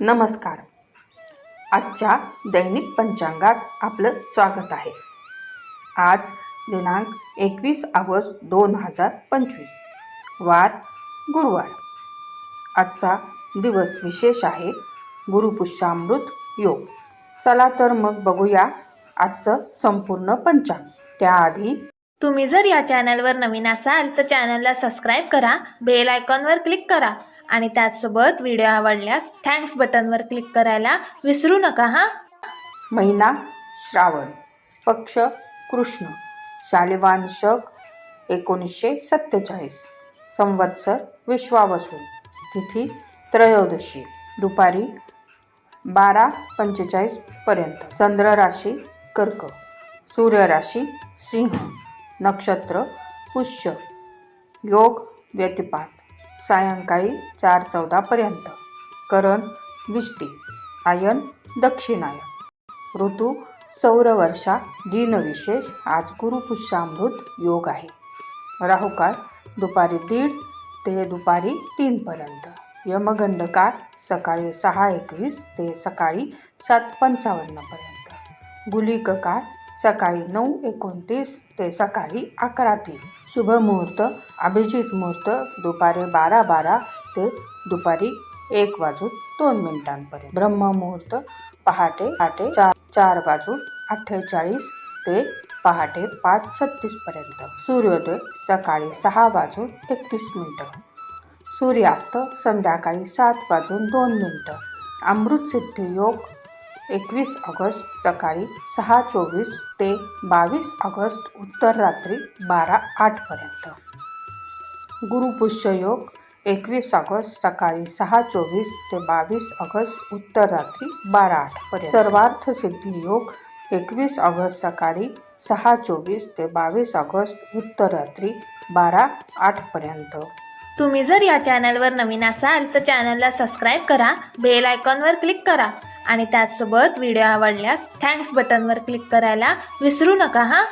नमस्कार. आजच्या दैनिक पंचांगात आपलं स्वागत आहे. आज दिनांक एकवीस ऑगस्ट दोन हजार पंचवीस वार गुरुवार. आजचा दिवस विशेष आहे गुरुपुष्यामृत योग. चला तर मग बघूया आजचं संपूर्ण पंचांग. त्याआधी तुम्ही जर या चॅनलवर नवीन असाल तर चॅनलला सबस्क्राईब करा बेल आयकॉनवर क्लिक करा. आणि त्याचसोबत व्हिडिओ आवडल्यास थँक्स बटनवर क्लिक करायला विसरू नका हां? महिना श्रावण पक्ष कृष्ण शालिवान शक एकोणीसशे सत्तेचाळीस संवत्सर विश्वावसू तिथी त्रयोदशी दुपारी बारा पंचेचाळीसपर्यंत चंद्रराशी कर्क सूर्यराशी सिंह नक्षत्र पुष्य योग व्यतिपात. सायंकाळी चार चौदापर्यंत करण विष्टी आयन दक्षिणायन. ऋतू सौरवर्षा दिनविशेष. आज गुरुपुष्यामृत योग आहे. राहुकाळ दुपारी दीड ते दुपारी तीनपर्यंत यमगंडकाळ सकाळी सहा एकवीस ते सकाळी सात पंचावन्नपर्यंत गुलिक काळ सकाळी नऊ एकोणतीस ते सकाळी अकरा तीन. शुभ मुहूर्त अभिजित मुहूर्त दुपारी बारा बारा ते दुपारी एक वाजून दोन मिनिटांपर्यंत. ब्रह्ममुहूर्त पहाटे पहाटे चार चार वाजून अठ्ठेचाळीस ते पहाटे पाच छत्तीसपर्यंत. सूर्योदय सकाळी सहा वाजून एकवीस मिनटं. सूर्यास्त संध्याकाळी सात वाजून दोन मिनटं. अमृतसिद्धी योग एकवीस ऑगस्ट सकाळी सहा चोवीस ते बावीस ऑगस्ट उत्तर रात्री बारा आठपर्यंत गुरुपुष्य योग एकवीस ऑगस्ट सकाळी सहा चोवीस ते बावीस ऑगस्ट उत्तर रात्री बारा आठपर्यंत सर्वार्थ सिद्धी योग एकवीस ऑगस्ट सकाळी सहा चोवीस ते बावीस ऑगस्ट उत्तर रात्री बारा आठपर्यंत तुम्ही जर या चॅनलवर नवीन असाल तर चॅनलला सबस्क्राईब करा बेल आयकॉनवर क्लिक करा आणि त्याचसोबत व्हिडिओ आवडल्यास थँक्स बटनवर क्लिक करायला विसरू नका हां?